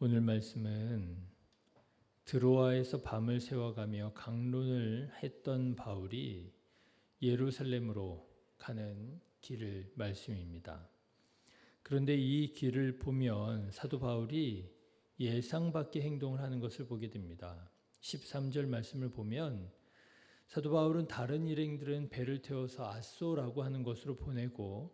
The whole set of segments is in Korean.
오늘 말씀은 드로아에서 밤을 새워가며 강론을 했던 바울이 예루살렘으로 가는 길을 말씀입니다. 그런데 이 길을 보면 사도 바울이 예상 밖의 행동을 하는 것을 보게 됩니다. 13절 말씀을 보면 사도 바울은 다른 일행들은 배를 태워서 아소라고 하는 곳으로 보내고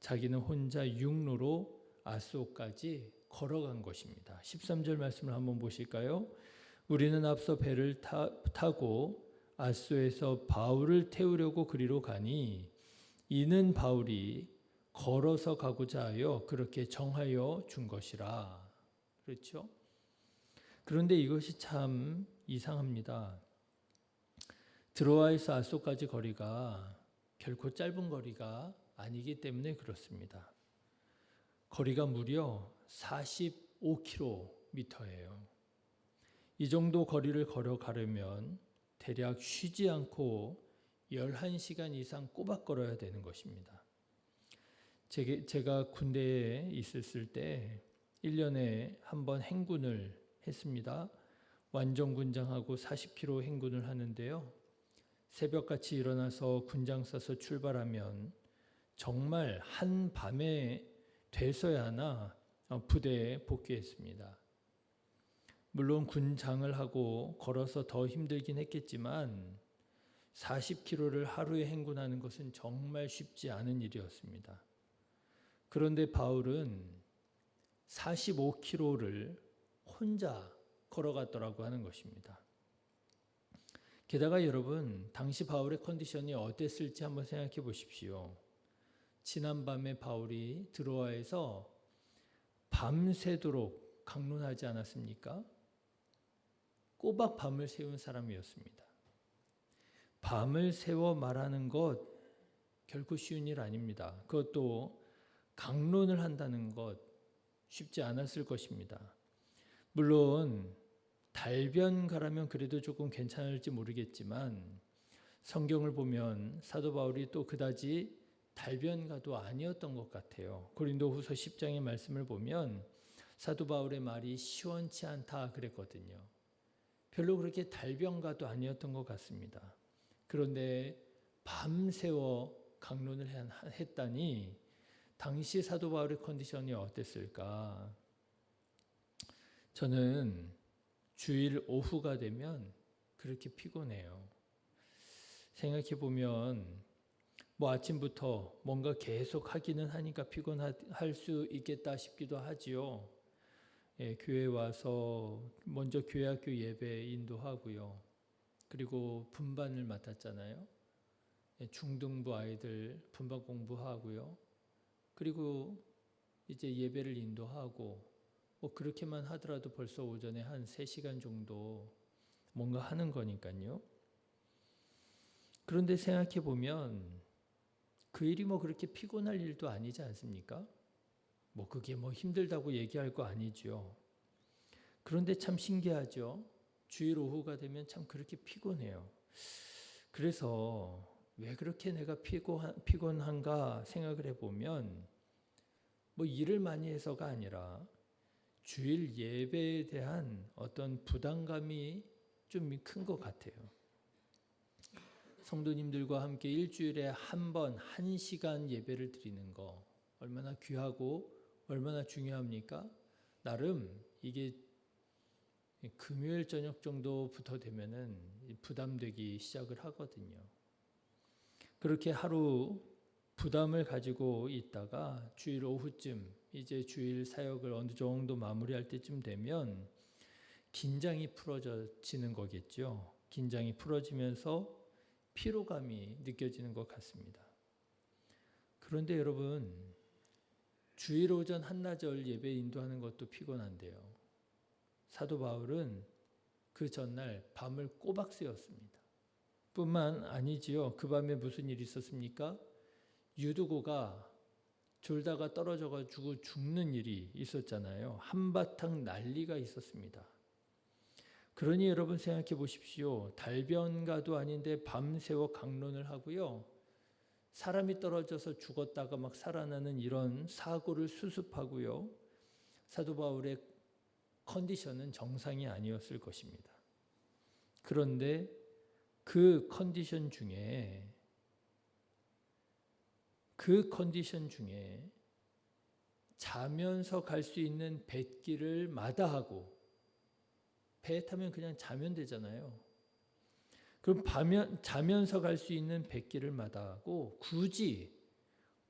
자기는 혼자 육로로 아소까지 걸어간 것입니다. 13절 말씀을 한번 보실까요? 우리는 앞서 배를 타, 타고 아소에서 바울을 태우려고 그리로 가니 이는 바울이 걸어서 가고자 하여 그렇게 정하여 준 것이라. 그렇죠? 그런데 이것이 참 이상합니다. 드로아에서 아소까지 거리가 결코 짧은 거리가 아니기 때문에 그렇습니다. 거리가 무려 45km예요. 이 정도 거리를 걸어가려면 대략 쉬지 않고 11시간 이상 꼬박 걸어야 되는 것입니다. 제가 군대에 있었을 때 1년에 한 번 행군을 했습니다. 완전 군장하고 40km 행군을 하는데요. 새벽같이 일어나서 군장 싸서 출발하면 정말 한 밤에 돼서야 하나 부대에 복귀했습니다. 물론 군장을 하고 걸어서 더 힘들긴 했겠지만 40km를 하루에 행군하는 것은 정말 쉽지 않은 일이었습니다. 그런데 바울은 45km를 혼자 걸어갔더라고 하는 것입니다. 게다가 여러분, 당시 바울의 컨디션이 어땠을지 한번 생각해 보십시오. 지난밤에 바울이 드로아에서 밤새도록 강론하지 않았습니까? 꼬박 밤을 세운 사람이었습니다. 밤을 세워 말하는 것 결코 쉬운 일 아닙니다. 그것도 강론을 한다는 것 쉽지 않았을 것입니다. 물론 달변가라면 그래도 조금 괜찮을지 모르겠지만 성경을 보면 사도 바울이 또 그다지 달변가도 아니었던 것 같아요. 고린도후서 10장의 말씀을 보면 사도 바울의 말이 시원치 않다 그랬거든요. 별로 그렇게 달변가도 아니었던 것 같습니다. 그런데 밤새워 강론을 했다니 당시 사도 바울의 컨디션이 어땠을까? 저는 주일 오후가 되면 그렇게 피곤해요. 생각해 보면 뭐 아침부터 뭔가 계속 하기는 하니까 피곤할 수 있겠다 싶기도 하지요. 예, 교회 와서 먼저 교회 학교 예배 인도하고요. 그리고 분반을 맡았잖아요. 예, 중등부 아이들 분반 공부하고요. 그리고 이제 예배를 인도하고 뭐 그렇게만 하더라도 벌써 오전에 한 3시간 정도 뭔가 하는 거니까요. 그런데 생각해 보면 그 일이 뭐 그렇게 피곤할 일도 아니지 않습니까? 뭐 그게 뭐 힘들다고 얘기할 거 아니죠. 그런데 참 신기하죠. 주일 오후가 되면 참 그렇게 피곤해요. 그래서 왜 그렇게 내가 피곤한, 가 생각을 해보면 뭐 일을 많이 해서가 아니라 주일 예배에 대한 어떤 부담감이 좀 큰 것 같아요. 성도님들과 함께 일주일에 한 번, 한 시간 예배를 드리는 거 얼마나 귀하고 얼마나 중요합니까? 나름 이게 금요일 저녁 정도부터 되면은 부담되기 시작을 하거든요. 그렇게 하루 부담을 가지고 있다가 주일 오후쯤 이제 주일 사역을 어느 정도 마무리할 때쯤 되면 긴장이 풀어지는 거겠죠. 긴장이 풀어지면서 피로감이 느껴지는 것 같습니다. 그런데 여러분, 주일 오전 한나절 예배 인도하는 것도 피곤한데요. 사도 바울은 그 전날 밤을 꼬박 새웠습니다. 뿐만 아니지요. 그 밤에 무슨 일이 있었습니까? 유두고가 졸다가 떨어져 가지고 죽는 일이 있었잖아요. 한바탕 난리가 있었습니다. 그러니 여러분 생각해 보십시오. 달변가도 아닌데 밤새워 강론을 하고요. 사람이 떨어져서 죽었다가 막 살아나는 이런 사고를 수습하고요. 사도 바울의 컨디션은 정상이 아니었을 것입니다. 그런데 그 컨디션 중에 그 컨디션 중에 자면서 갈 수 있는 뱃길을 마다하고 배 타면 그냥 자면 되잖아요. 그럼 바면, 자면서 갈 수 있는 뱃길을 마다하고 굳이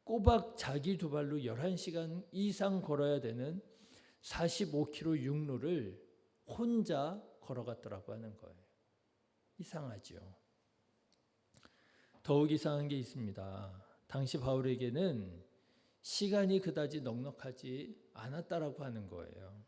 꼬박 자기 두 발로 11시간 이상 걸어야 되는 45km 육로를 혼자 걸어갔더라고 하는 거예요. 이상하죠. 더욱 이상한 게 있습니다. 당시 바울에게는 시간이 그다지 넉넉하지 않았다라고 하는 거예요.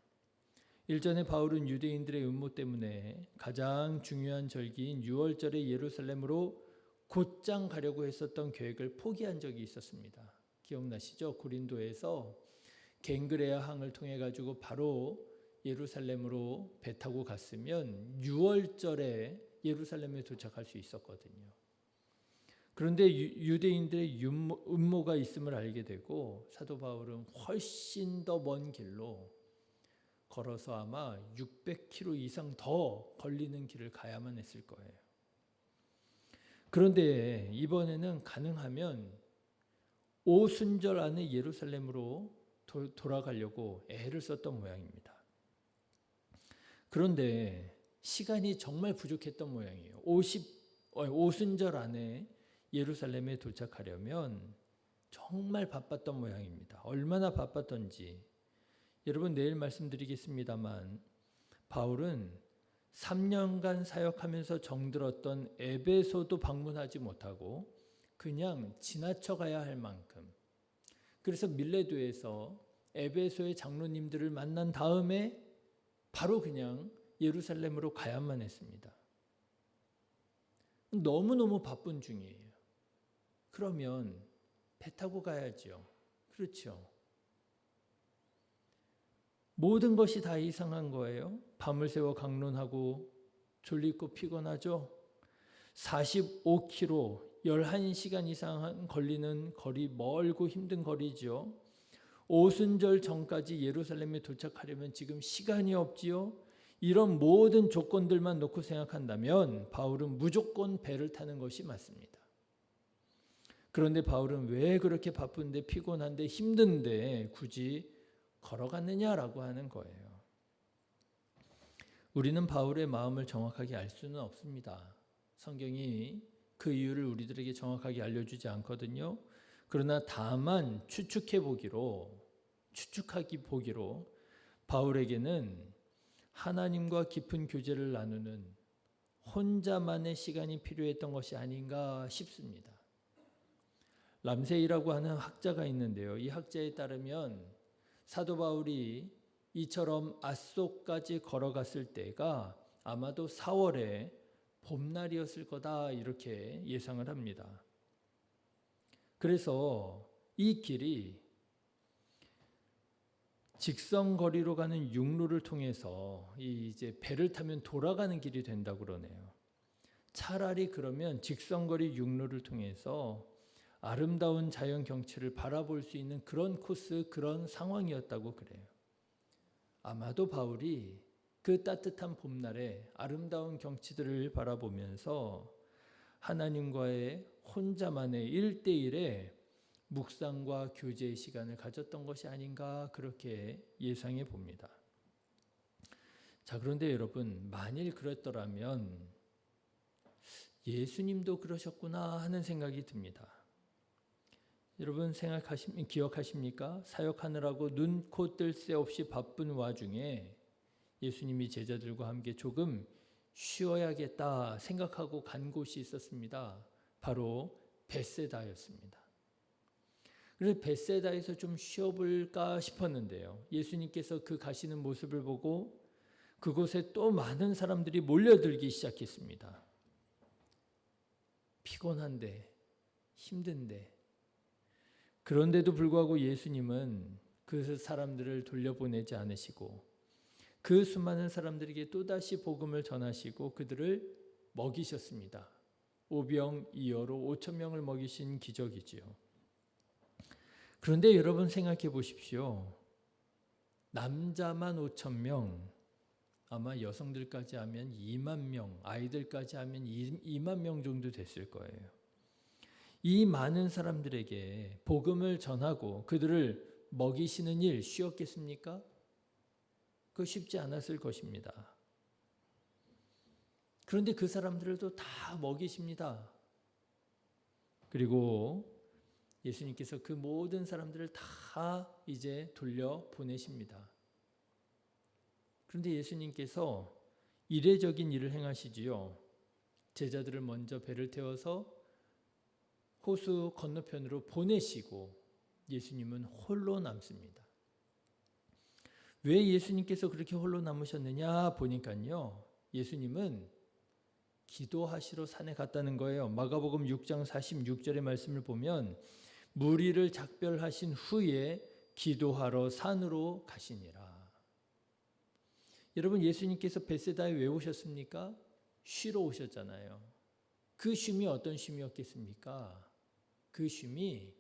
일전에 바울은 유대인들의 음모 때문에 가장 중요한 절기인 6월절에 예루살렘으로 곧장 가려고 했었던 계획을 포기한 적이 있었습니다. 기억나시죠? 고린도에서 갱그레아 항을 통해 가지고 바로 예루살렘으로 배 타고 갔으면 6월절에 예루살렘에 도착할 수 있었거든요. 그런데 유대인들의 음모가 있음을 알게 되고 사도 바울은 훨씬 더 먼 길로 걸어서 아마 600km 이상 더 걸리는 길을 가야만 했을 거예요. 그런데 이번에는 가능하면 오순절 안에 예루살렘으로 도, 돌아가려고 애를 썼던 모양입니다. 그런데 시간이 정말 부족했던 모양이에요. 50 오순절 안에 예루살렘에 도착하려면 정말 바빴던 모양입니다. 얼마나 바빴던지 여러분 내일 말씀드리겠습니다만 바울은 3년간 사역하면서 정들었던 에베소도 방문하지 못하고 그냥 지나쳐 가야 할 만큼 그래서 밀레도에서 에베소의 장로님들을 만난 다음에 바로 그냥 예루살렘으로 가야만 했습니다. 너무너무 바쁜 중이에요. 그러면 배 타고 가야죠. 그렇죠. 모든 것이 다 이상한 거예요. 밤을 새워 강론하고 졸리고 피곤하죠. 45km, 11시간 이상 걸리는 거리, 멀고 힘든 거리죠. 오순절 전까지 예루살렘에 도착하려면 지금 시간이 없지요. 이런 모든 조건들만 놓고 생각한다면 바울은 무조건 배를 타는 것이 맞습니다. 그런데 바울은 왜 그렇게 바쁜데 피곤한데 힘든데 굳이 걸어갔느냐라고 하는 거예요. 우리는 바울의 마음을 정확하게 알 수는 없습니다. 성경이 그 이유를 우리들에게 정확하게 알려주지 않거든요. 그러나 다만 추측해 보기로 추측하기 보기로 바울에게는 하나님과 깊은 교제를 나누는 혼자만의 시간이 필요했던 것이 아닌가 싶습니다. 람세이라고 하는 학자가 있는데요. 이 학자에 따르면 사도 바울이 이처럼 아속까지 걸어갔을 때가 아마도 4월에 봄날이었을 거다 이렇게 예상을 합니다. 그래서 이 길이 직선 거리로 가는 육로를 통해서 이제 배를 타면 돌아가는 길이 된다고 그러네요. 차라리 그러면 직선 거리 육로를 통해서 아름다운 자연 경치를 바라볼 수 있는 그런 코스, 그런 상황이었다고 그래요. 아마도 바울이 그 따뜻한 봄날에 아름다운 경치들을 바라보면서 하나님과의 혼자만의 일대일의 묵상과 교제의 시간을 가졌던 것이 아닌가 그렇게 예상해 봅니다. 자, 그런데 여러분, 만일 그랬더라면 예수님도 그러셨구나 하는 생각이 듭니다. 여러분 생각하십 기억하십니까? 사역하느라고 눈, 코, 뜰 새 없이 바쁜 와중에 예수님이 제자들과 함께 조금 쉬어야겠다 생각하고 간 곳이 있었습니다. 바로 베세다였습니다. 그래서 베세다에서 좀 쉬어볼까 싶었는데요. 예수님께서 그 가시는 모습을 보고 그곳에 또 많은 사람들이 몰려들기 시작했습니다. 피곤한데, 힘든데, 그런데도 불구하고 예수님은 그 사람들을 돌려보내지 않으시고 그 수많은 사람들에게 또다시 복음을 전하시고 그들을 먹이셨습니다. 오병 이어로 5천 명을 먹이신 기적이지요. 그런데 여러분 생각해 보십시오. 남자만 5천 명, 아마 여성들까지 하면 2만 명, 아이들까지 하면 2만 명 정도 됐을 거예요. 이 많은 사람들에게 복음을 전하고 그들을 먹이시는 일 쉬웠겠습니까? 그 쉽지 않았을 것입니다. 그런데 그 사람들도 다 먹이십니다. 그리고 예수님께서 그 모든 사람들을 다 이제 돌려 보내십니다. 그런데 예수님께서 이례적인 일을 행하시지요. 제자들을 먼저 배를 태워서 호수 건너편으로 보내시고 예수님은 홀로 남습니다. 왜 예수님께서 그렇게 홀로 남으셨느냐 보니까요. 예수님은 기도하시러 산에 갔다는 거예요. 마가복음 6장 46절의 말씀을 보면 무리를 작별하신 후에 기도하러 산으로 가시니라. 여러분 예수님께서 베세다에 왜 오셨습니까? 쉬러 오셨잖아요. 그 쉼이 어떤 쉼이었겠습니까? 그 쉼이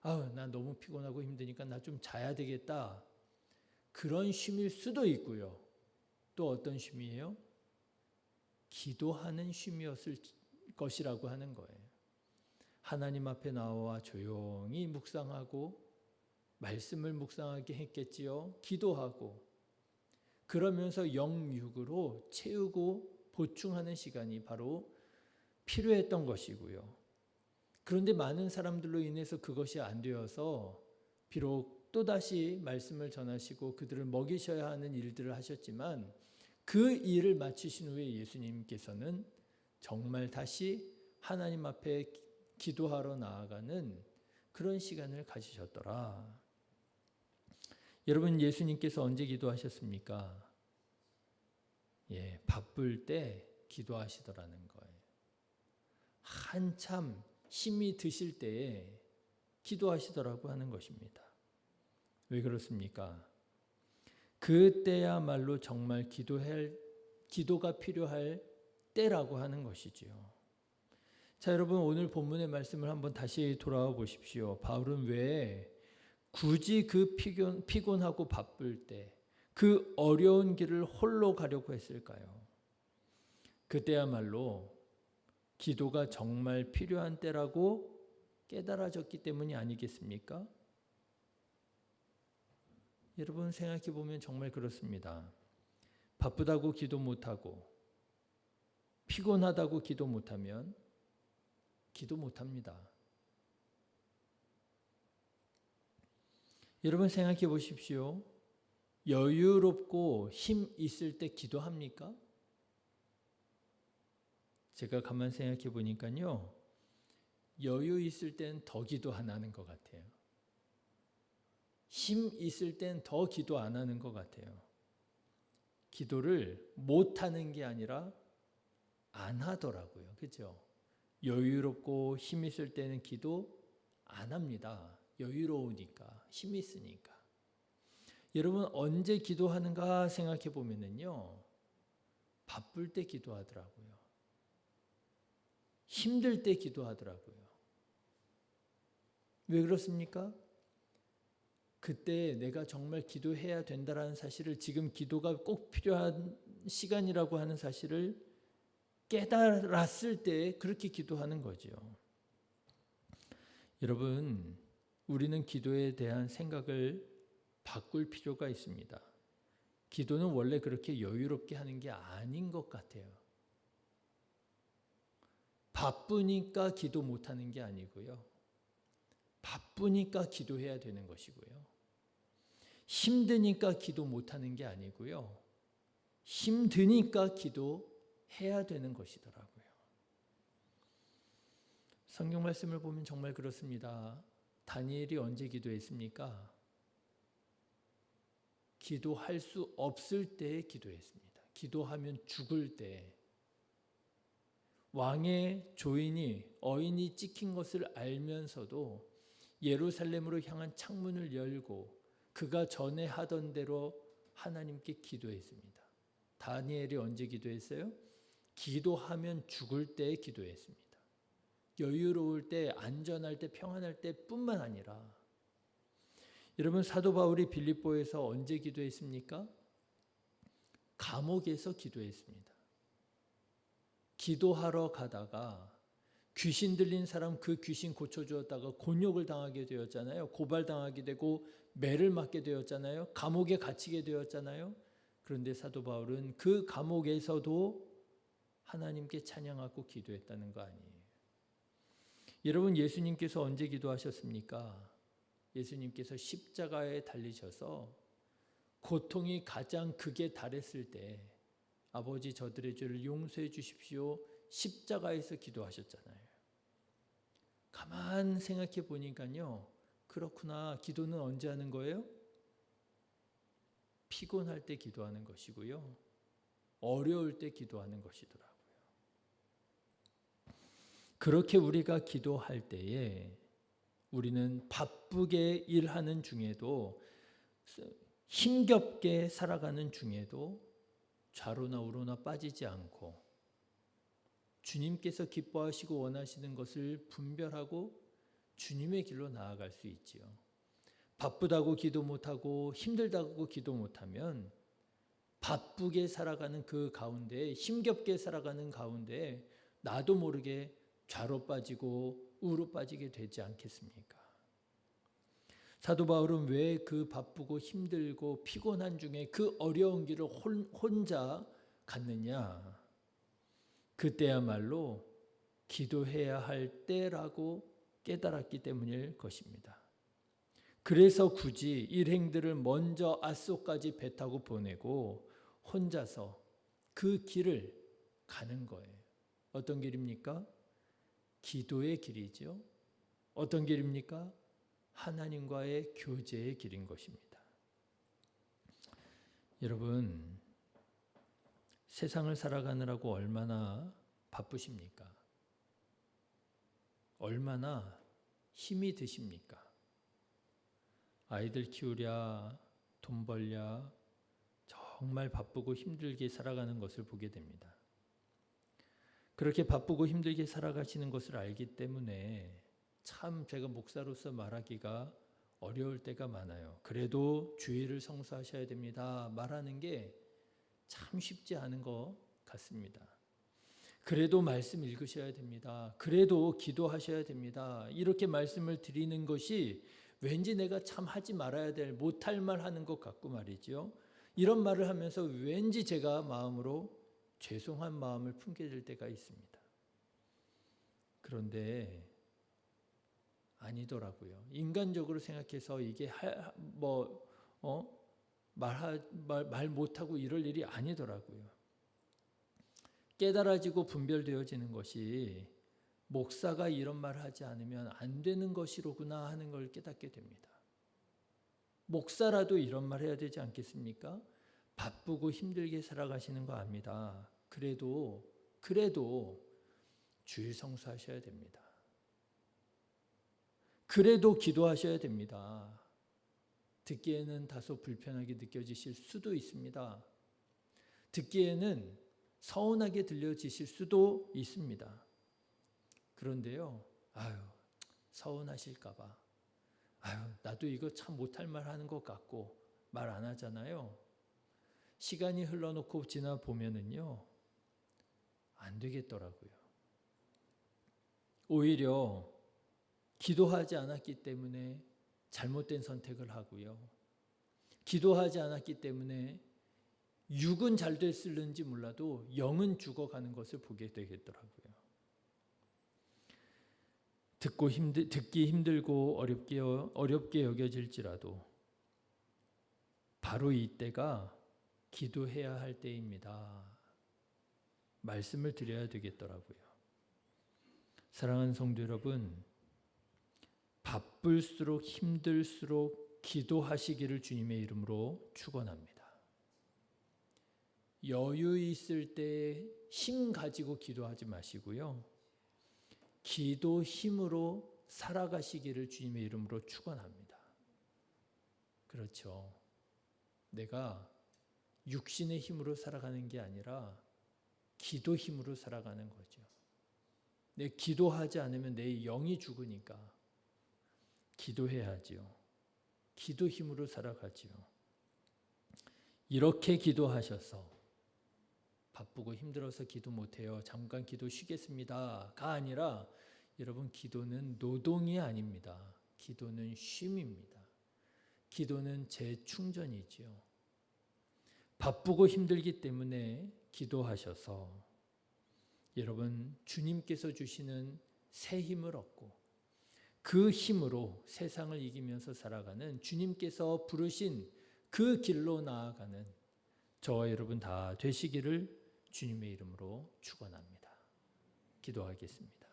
아우 나 너무 피곤하고 힘드니까 나 좀 자야 되겠다. 그런 쉼일 수도 있고요. 또 어떤 쉼이에요? 기도하는 쉼이었을 것이라고 하는 거예요. 하나님 앞에 나와 조용히 묵상하고 말씀을 묵상하게 했겠지요. 기도하고 그러면서 영육으로 채우고 보충하는 시간이 바로 필요했던 것이고요. 그런데 많은 사람들로 인해서 그것이 안 되어서 비록 또다시 말씀을 전하시고 그들을 먹이셔야 하는 일들을 하셨지만 그 일을 마치신 후에 예수님께서는 정말 다시 하나님 앞에 기도하러 나아가는 그런 시간을 가지셨더라. 여러분 예수님께서 언제 기도하셨습니까? 예, 바쁠 때 기도하시더라는 거예요. 한참 힘이 드실 때에 기도하시더라고 하는 것입니다. 왜 그렇습니까? 그때야말로 정말 기도할 기도가 필요할 때라고 하는 것이지요. 자, 여러분 오늘 본문의 말씀을 한번 다시 돌아와 보십시오. 바울은 왜 굳이 그 피곤, 피곤하고 바쁠 때 그 어려운 길을 홀로 가려고 했을까요? 그때야말로 기도가 정말 필요한 때라고 깨달아졌기 때문이 아니겠습니까? 여러분 생각해 보면 정말 그렇습니다. 바쁘다고 기도 못하고 피곤하다고 기도 못하면 기도 못합니다. 여러분 생각해 보십시오. 여유롭고 힘 있을 때 기도합니까? 제가 가만 생각해 보니까요. 여유 있을 땐 더 기도 안 하는 것 같아요. 힘 있을 땐 더 기도 안 하는 것 같아요. 기도를 못 하는 게 아니라 안 하더라고요. 그죠? 여유롭고 힘 있을 때는 기도 안 합니다. 여유로우니까, 힘 있으니까. 여러분 언제 기도하는가 생각해 보면은요. 바쁠 때 기도하더라고요. 힘들 때 기도하더라고요. 왜 그렇습니까? 그때 내가 정말 기도해야 된다라는 사실을 지금 기도가 꼭 필요한 시간이라고 하는 사실을 깨달았을 때 그렇게 기도하는 거죠. 여러분, 우리는 기도에 대한 생각을 바꿀 필요가 있습니다. 기도는 원래 그렇게 여유롭게 하는 게 아닌 것 같아요. 바쁘니까 기도 못 하는 게 아니고요. 바쁘니까 기도해야 되는 것이고요. 힘드니까 기도 못 하는 게 아니고요. 힘드니까 기도해야 되는 것이더라고요. 성경 말씀을 보면 정말 그렇습니다. 다니엘이 언제 기도했습니까? 기도할 수 없을 때 기도했습니다. 기도하면 죽을 때 왕의 조인이 어인이 찍힌 것을 알면서도 예루살렘으로 향한 창문을 열고 그가 전에 하던 대로 하나님께 기도했습니다. 다니엘이 언제 기도했어요? 기도하면 죽을 때 기도했습니다. 여유로울 때, 안전할 때, 평안할 때뿐만 아니라 여러분 사도 바울이 빌립보에서 언제 기도했습니까? 감옥에서 기도했습니다. 기도하러 가다가 귀신 들린 사람 그 귀신 고쳐주었다가 곤욕을 당하게 되었잖아요. 고발당하게 되고 매를 맞게 되었잖아요. 감옥에 갇히게 되었잖아요. 그런데 사도 바울은 그 감옥에서도 하나님께 찬양하고 기도했다는 거 아니에요. 여러분 예수님께서 언제 기도하셨습니까? 예수님께서 십자가에 달리셔서 고통이 가장 극에 달했을 때 아버지 저들의 죄를 용서해 주십시오. 십자가에서 기도하셨잖아요. 가만 생각해 보니까요. 그렇구나. 기도는 언제 하는 거예요? 피곤할 때 기도하는 것이고요. 어려울 때 기도하는 것이더라고요. 그렇게 우리가 기도할 때에 우리는 바쁘게 일하는 중에도 힘겹게 살아가는 중에도 좌로나 우로나 빠지지 않고 주님께서 기뻐하시고 원하시는 것을 분별하고 주님의 길로 나아갈 수 있지요. 바쁘다고 기도 못하고 힘들다고 기도 못하면 바쁘게 살아가는 그 가운데 힘겹게 살아가는 가운데 나도 모르게 좌로 빠지고 우로 빠지게 되지 않겠습니까? 사도 바울은 왜 그 바쁘고 힘들고 피곤한 중에 그 어려운 길을 혼자 갔느냐? 그때야말로 기도해야 할 때라고 깨달았기 때문일 것입니다. 그래서 굳이 일행들을 먼저 아소까지 배 타고 보내고 혼자서 그 길을 가는 거예요. 어떤 길입니까? 기도의 길이죠. 어떤 길입니까? 하나님과의 교제의 길인 것입니다. 여러분, 세상을 살아가느라고 얼마나 바쁘십니까? 얼마나 힘이 드십니까? 아이들 키우랴, 돈 벌랴, 정말 바쁘고 힘들게 살아가는 것을 보게 됩니다. 그렇게 바쁘고 힘들게 살아가시는 것을 알기 때문에 참 제가 목사로서 말하기가 어려울 때가 많아요. 그래도 주의를 성수하셔야 됩니다. 말하는 게 참 쉽지 않은 것 같습니다. 그래도 말씀 읽으셔야 됩니다. 그래도 기도하셔야 됩니다. 이렇게 말씀을 드리는 것이 왠지 내가 참 하지 말아야 될 못할 말 하는 것 같고 말이죠. 이런 말을 하면서 왠지 제가 마음으로 죄송한 마음을 품게 될 때가 있습니다. 그런데 아니더라고요. 인간적으로 생각해서 이게 뭐 어? 말하, 말, 말 못하고 이럴 일이 아니더라고요. 깨달아지고 분별되어지는 것이 목사가 이런 말을 하지 않으면 안 되는 것이로구나 하는 걸 깨닫게 됩니다. 목사라도 이런 말 해야 되지 않겠습니까? 바쁘고 힘들게 살아가시는 거 압니다. 그래도 그래도 주일 성수하셔야 됩니다. 그래도 기도하셔야 됩니다. 듣기에는 다소 불편하게 느껴지실 수도 있습니다. 듣기에는 서운하게 들려지실 수도 있습니다. 그런데요, 아유, 서운하실까봐. 아유, 나도 이거 참 못할 말 하는 것 같고 말 안 하잖아요. 시간이 흘러놓고 지나 보면은요, 안 되겠더라고요. 오히려 기도하지 않았기 때문에 잘못된 선택을 하고요. 기도하지 않았기 때문에 육은 잘 됐을는지 몰라도 영은 죽어가는 것을 보게 되겠더라고요. 듣고 힘들, 듣기 힘들고 어렵게, 어렵게 여겨질지라도 바로 이때가 기도해야 할 때입니다. 말씀을 드려야 되겠더라고요. 사랑하는 성도 여러분, 바쁠수록 힘들수록 기도하시기를 주님의 이름으로 축원합니다. 여유 있을 때 힘 가지고 기도하지 마시고요. 기도 힘으로 살아가시기를 주님의 이름으로 축원합니다. 그렇죠. 내가 육신의 힘으로 살아가는 게 아니라 기도 힘으로 살아가는 거죠. 내 기도하지 않으면 내 영이 죽으니까 기도해야지요. 기도 힘으로 살아가지요. 이렇게 기도하셔서 바쁘고 힘들어서 기도 못해요. 잠깐 기도 쉬겠습니다가 아니라 여러분 기도는 노동이 아닙니다. 기도는 쉼입니다. 기도는 재충전이지요. 바쁘고 힘들기 때문에 기도하셔서 여러분 주님께서 주시는 새 힘을 얻고 그 힘으로 세상을 이기면서 살아가는 주님께서 부르신 그 길로 나아가는 저와 여러분 다 되시기를 주님의 이름으로 축원합니다. 기도하겠습니다.